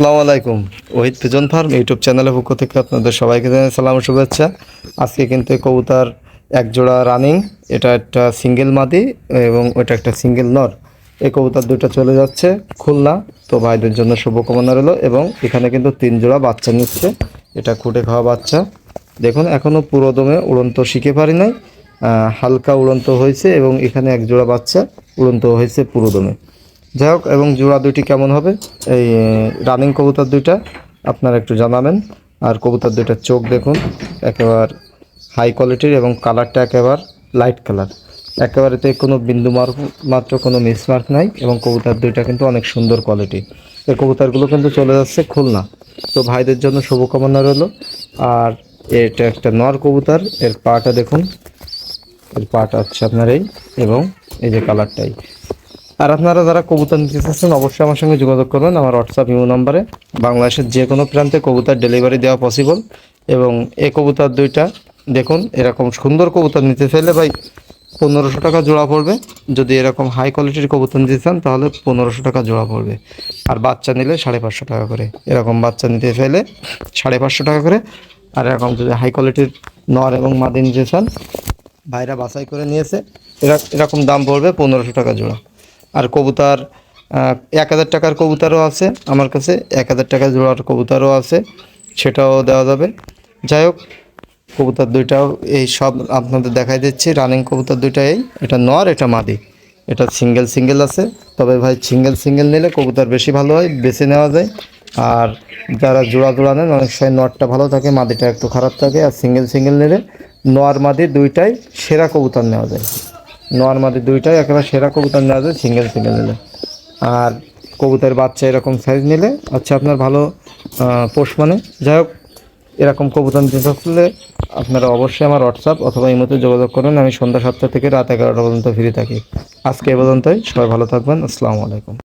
আসসালামু আলাইকুম। Ohid pigeon farm YouTube চ্যানেলের পক্ষ থেকে আপনাদের সবাইকে জানাই সালাম শুভেচ্ছা। আজকে কিন্তু কবুতর এক জোড়া রানিং, এটা একটা সিঙ্গেল মাদি এবং ওটা একটা সিঙ্গেল নর। এই কবুতর দুটো চলে যাচ্ছে খুলনা। তো ভাইদের জন্য শুভকামনা রইল এবং এখানে কিন্তু তিন জোড়া বাচ্চা নিচ্ছে। এটা খুঁটে খাওয়া বাচ্চা। দেখুন এখনও পুরো দমে উড়ন্ত, শিখে পারি নাই। হালকা উড়ন্ত হয়েছে এবং এখানে এক জোড়া বাচ্চা উড়ন্ত হয়েছে পুরো দমে। যাই হোক, এবং জোড়া দুইটি কেমন হবে? এই রানিং কবুতর দুইটা, আপনারা একটু জানাবেন। আর কবুতর দুইটার চোখ দেখুন, একেবারে হাই কোয়ালিটির এবং কালারটা একেবারে লাইট কালার একেবারেতে কোনো বিন্দু মার্ক, মাত্র কোনো মিসমার্ক নাই, এবং কবুতর দুইটা কিন্তু অনেক সুন্দর কোয়ালিটি এই কবুতরগুলো কিন্তু চলে যাচ্ছে খুলনা। তো ভাইদের জন্য শুভকামনা রইল। আর এটা একটা নর কবুতর, এর পাটা দেখুন। এর পাটা হচ্ছে আপনার এই, এবং এই যে কালারটাই আর আপনারা যারা কবুতর নিতে চাচ্ছেন, অবশ্যই আমার সঙ্গে যোগাযোগ করবেন। আমার হোয়াটসঅ্যাপ ইমো নাম্বারে বাংলাদেশের যে কোনো প্রান্তে কবুতর ডেলিভারি দেওয়া পসিবল এবং এ কবুতর দুইটা, দেখুন, এরকম সুন্দর কবুতর নিতে চাইলে ভাই পনেরোশো টাকা জোড়া পড়বে। যদি এরকম হাই কোয়ালিটির কবুতর নিতে চান, তাহলে পনেরোশো টাকা জোড়া পড়বে। আর বাচ্চা নিলে সাড়ে পাঁচশো টাকা করে। এরকম বাচ্চা নিতে চাইলে সাড়ে পাঁচশো টাকা করে। আর এরকম যদি হাই কোয়ালিটির নর এবং মাদি নিতে চান, ভাইরা বাছাই করে নিয়েছে। এরা এরকম দাম পড়বে পনেরোশো টাকা জোড়া। আর কবুতর এক হাজার টাকার কবুতরও আছে, আমার কাছে এক হাজার টাকা জোড়ার কবুতরও আছে, সেটাও দেওয়া যাবে। যাই হোক, কবুতর দুইটাও এই সব আপনাদের দেখাই দিচ্ছি রানিং কবুতর দুইটা এই এটা নর, এটা মাদি, এটা সিঙ্গেল সিঙ্গেল আছে, তবে ভাই সিঙ্গেল সিঙ্গেল নিলে কবুতর বেশি ভালো হয়, বেছে নেওয়া যায়, আর যারা জোড়া জোড়া নেন, অনেক সময় নটটা ভালো থাকে, মাদিটা একটু খারাপ থাকে, আর সিঙ্গেল সিঙ্গেল নিলে নর, মাদি দুইটাই সেরা কবুতর নেওয়া যায়। নর মাদি দুইটাই একেবারে সেরা কবুতর নেওয়া যায় সিঙ্গেল সিঙ্গেল নিলে। আর কবুতরের বাচ্চা এরকম সাইজ নিলে হচ্ছে আপনার ভালো পোষ মানে। যাই হোক, এরকম কবুতর নিতে চাচ্ছিলে আপনারা অবশ্যই আমার হোয়াটসঅ্যাপ অথবা ইমোতে যোগাযোগ করুন। আমি সন্ধ্যা সাতটা থেকে রাত এগারোটা পর্যন্ত ফিরে থাকি। আজকে এ পর্যন্তই। সবাই ভালো থাকবেন। আসসালামু আলাইকুম।